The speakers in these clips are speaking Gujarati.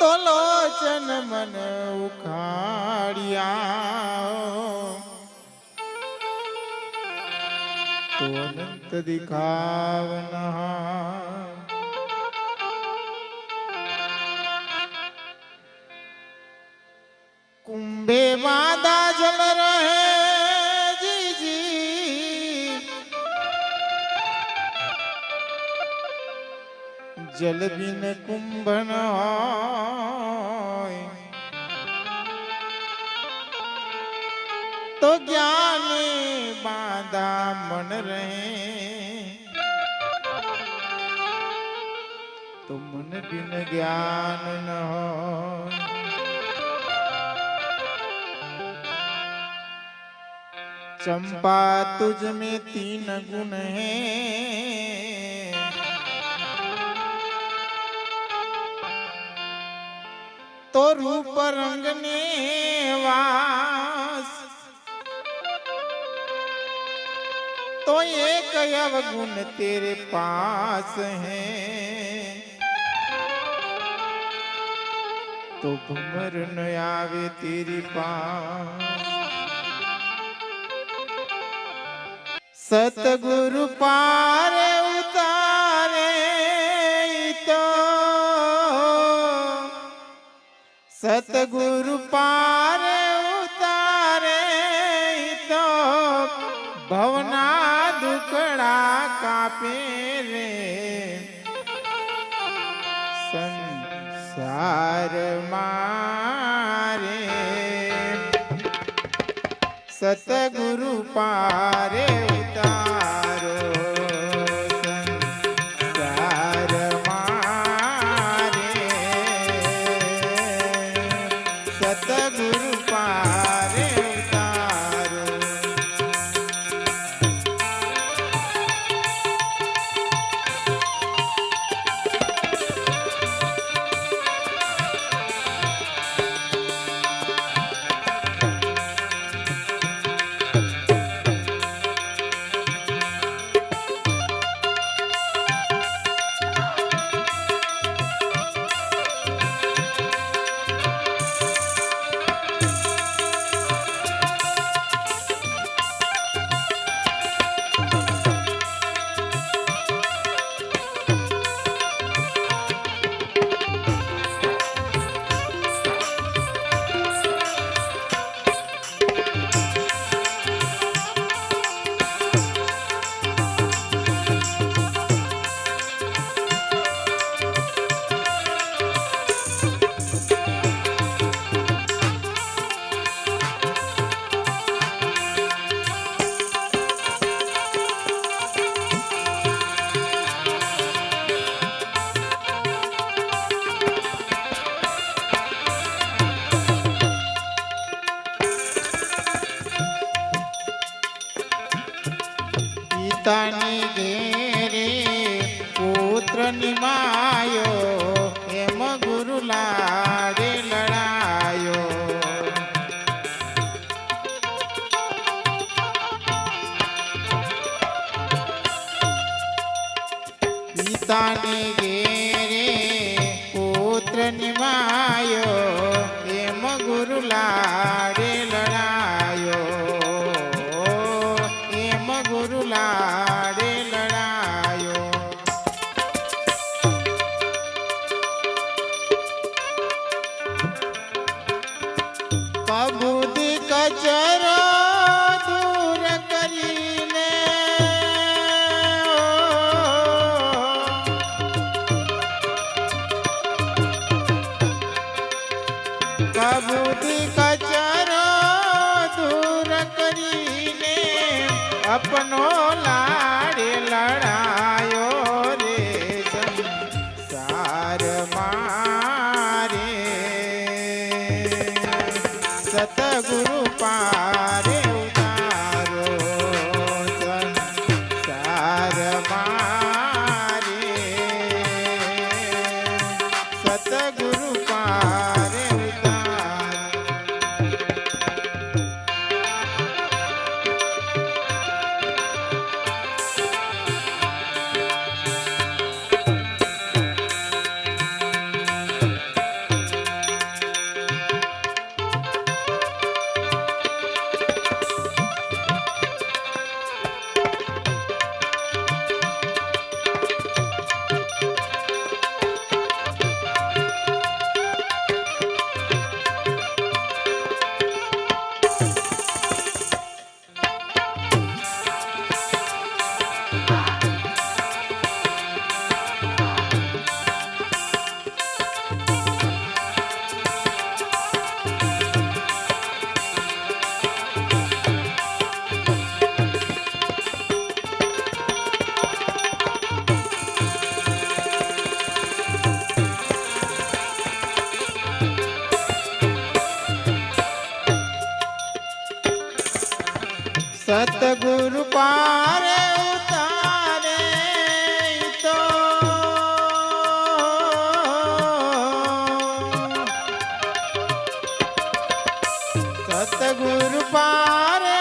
તો લોચન મન ઉખાડ્યા. તો અનંત દિખાવના. કુંભે માદા જલ जल बिन कुंभन तो ज्ञान बांधा मन रहे। तो मन बिन ज्ञान न हो चंपा तुझ में तीन गुण हैं। तो रूप रंग ने वास तो एक अवगुण तेरे पास है तो भमर न आवे तेरी पास સતગુરુ પારે સતગુરુ પારે ઉતારે તો ભવના દુકડા કાપે રે. સંસાર મારે. સતગુરુ પારે ઉતારો. નિમાયો એમ ગુરુ અપનો લાડે. સતગુરુ પારે ઉતારે તો. સતગુરુ પારે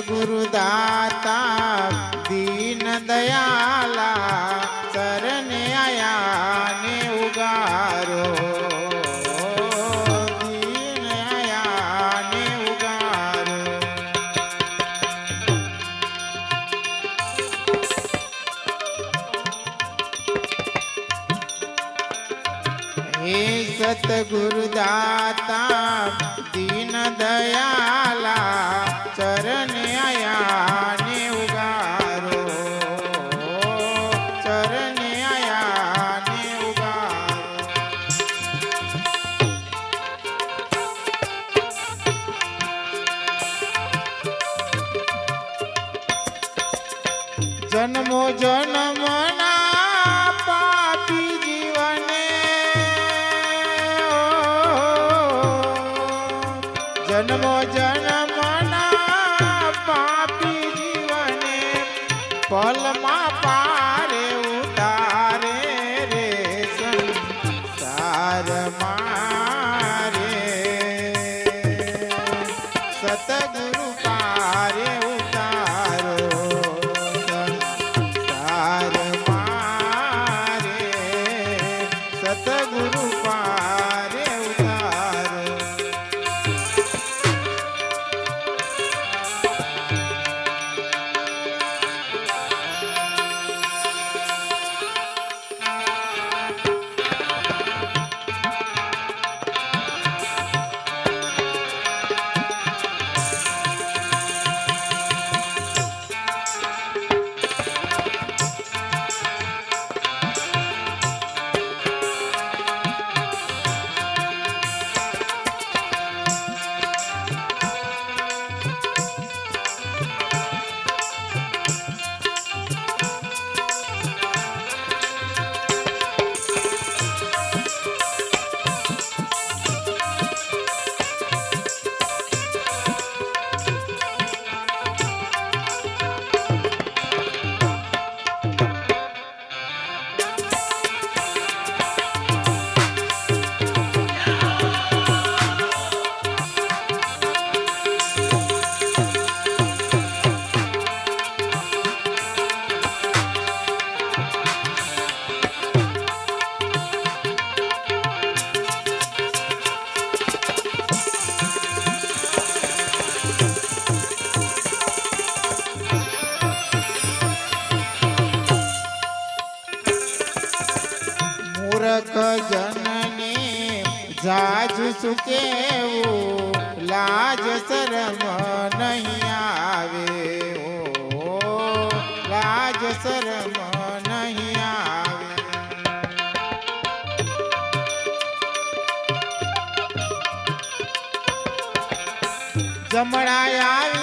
સતગુરુ জনা ગોરખ જનની જાજ સુકેવું લાજ શરમ નહીં આવે. ઓ લાજ શરમ નહીં આવે. જમણાયા